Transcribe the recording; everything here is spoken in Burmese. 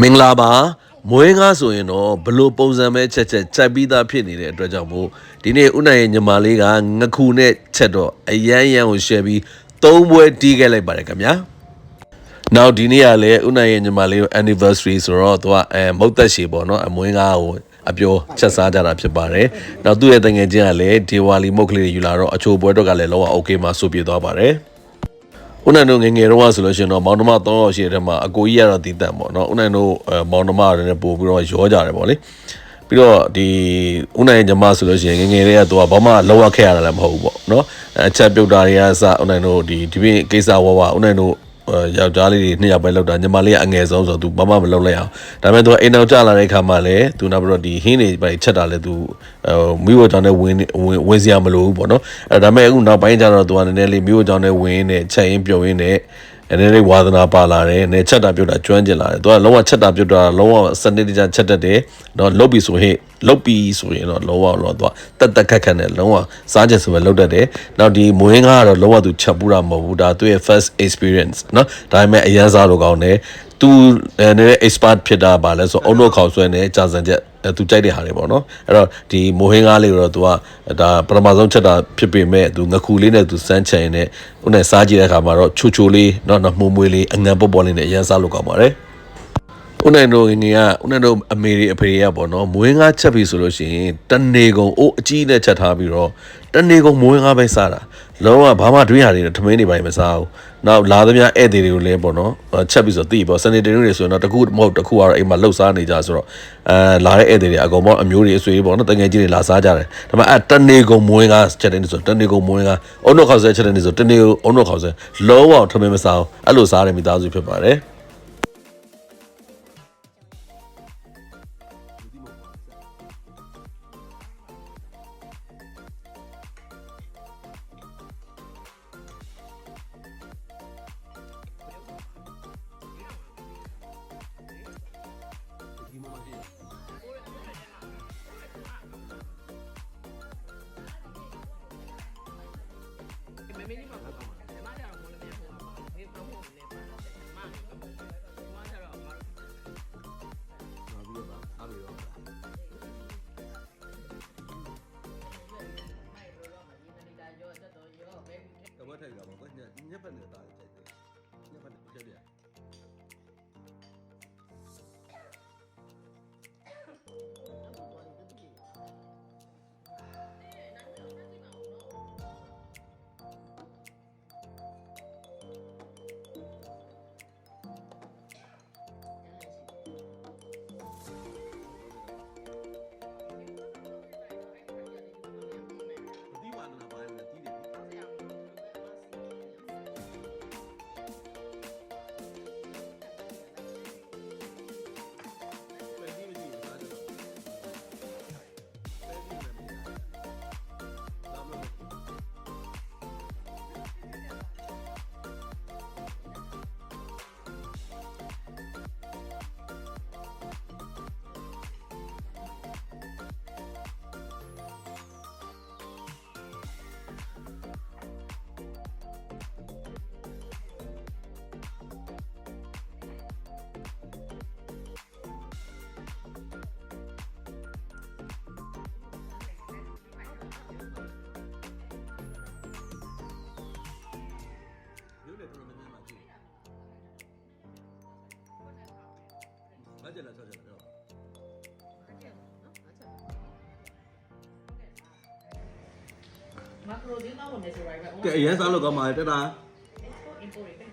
မင်္ဂလာပါမွေးငါဆိုရင်တော့ဘလို့ပုံစံပဲချက်ချက်ကြိုက်ပြီးသားဖြစ်နေတဲ့အတွက်ကြောင့်မို့ဒီနေ့ဥနိုင်ရဲ့ညီမလေးကငခုနဲ့ချက်တော့အရန်ရန်ကိုရှယ်ပြီးသုံးပွဲတီးခဲ့လိုက်ပါတယ်ခင်ဗျာနောက်ဒီနေ့ကလည်းဥနိုင်ရဲ့ညီမလေးကို anniversary ဆိုတော့သူကအဲမုတ်သက်ရှည်ပေါ့နော်အမွေးငါကိုအပြောချက်စားကြတာဖြစ်ပါတယ်။နောက်သူ့ရဲ့တငယ်ချင်းကလည်းဒီဝါလီမုတ်ကလေးတွေယူလာတော့အချိုပွဲတော့ကလည်းလောက okay မှာဆိုပြသွားပါတယ်။ ဦးနိုင်တို့ငယ်ငယ်တော့ဆိုလို့ရှိရင်တော့မောင်နှမ3ယောက်ရှိတဲ့ထဲမှာအကိုကြီးကတော့တီးတန့်ပေါ့နော်ဦးနိုင်တို့အဲမောင်နှမတွေနဲ့ပို့ပြီးတော့ရောကြတယ်ပေါ့လေပြီးတော့ဒီဦးနိုင်ညီမဆိုလို့ရှိရင်ငယ်ငယ်လေးကသူကဘာမှလောက်ရခဲ့ရတာလည်းမဟုတ်ဘူးပေါ့နော်အချက်ပြုတ်တာတွေကစဦးနိုင်တို့ဒီဒီပြင်ကိစ္စဝဝဦးနိုင်တို့ ယောက်ျားလေးတွေနှစ်ယောက်ပဲလောက်တာညီမလေးကအငယ်ဆုံးဆိုတော့ तू ဘာမှမလုပ်လိုက်အောင်ဒါပေမဲ့ तू အိမ်အောင်ကြလာတဲ့ခါမှာလည်း तू နောက်ပြီးတော့ဒီဟင်းတွေပဲချက်တာလည်း तू အဲမိဝကြောင့်လည်းဝင်ဝင်ဝင်စရာမလိုဘူးပေါ့နော်အဲဒါပေမဲ့အခုနောက်ပိုင်းကျတော့ तू ကနည်းနည်းလေးမိဝကြောင့်လည်းဝင်နေချက်ရင်းပြုတ်ရင်းနဲ့နည်းနည်းလေးဝါသနာပါလာတယ်။နေချက်တာပြုတ်တာကျွမ်းကျင်လာတယ်။ तू ကလုံးဝချက်တာပြုတ်တာလုံးဝစနစ်တကျချက်တတ်တယ်။တော့လုတ်ပြီဆိုရင် လုတ်ပြီးဆိုရင်တော့လောဝတော့သူကတက်တက်ခက်ခက်နဲ့လုံးဝစားချက်ဆိုပဲလုတ်တတ်တယ်နောက်ဒီမွေးငါကတော့လောဝသူချက်ပူတာမဟုတ်ဘူးဒါသူ့ရဲ့ first experience เนาะဒါပေမဲ့အရန်စားလို့ကောင်းတယ်သူနည်း expert ဖြစ်တာပါလဲဆိုအုံတော့ခေါင်ဆွဲနေကြာစံချက်သူကြိုက်တဲ့ဟာတွေပေါ့နော်အဲ့တော့ဒီမိုဟင်းကားလေးကိုတော့သူကဒါပထမဆုံးချက်တာဖြစ်ပေမဲ့သူငခုလေးနဲ့သူစမ်းချင်နေတဲ့ဟိုနဲ့စားကြည့်တဲ့အခါမှာတော့ချိုချိုလေးเนาะနှမှုမွေးလေးအငံပေါ့ပေါ့လေးနဲ့အရန်စားလို့ကောင်းပါတယ် ဦးနိုင်တို့ငငယ်ကဦးနိုင်တို့အမေတွေအဖေတွေကပေါ့နော်မွေးငါချက်ပြီဆိုလို့ရှိရင်တနေကုန်အိုးအကြီးနဲ့ချက်ထားပြီးတော့တနေကုန်မွေးငါပဲစားတာလုံးဝဘာမှတွင်းရတွေထမင်းတွေပိုင်းမစားဘူးနောက်လာသမျှဧည့်သည်တွေကိုလည်းပေါ့နော်ချက်ပြီးဆိုတိပေါ့စနေတင်တွေဆိုရင်တော့တခုမဟုတ်တခုကတော့အိမ်မှာလှုပ်စားနေကြဆိုတော့အဲလာတဲ့ဧည့်သည်တွေအကုန်ပေါ့အမျိုးတွေအဆွေတွေပေါ့နော်တငယ်ချင်းတွေလာစားကြတယ်ဒါပေမဲ့အဲတနေကုန်မွေးငါချက်တယ်ဆိုတနေကုန်မွေးငါအုံတို့ခေါက်ဆဲချက်တယ်ဆိုတနေကုန်အုံတို့ခေါက်ဆဲလုံးဝထမင်းမစားဘူးအဲ့လိုစားတဲ့မိသားစုဖြစ်ပါတယ် တဝက်ထိုက်ကပါကွညညက်ဖက်နေတာကြိုက်တယ်ညက်ဖက်နေကြည့်ရဒီ ငါကျက်လား၆ချက်လားပြောငါကရိုဒီနာဝင်နေဆိုရိုက်ကဲအရင်စားလို့ကောင်းပါလေတက်တာ import import တွေပဲ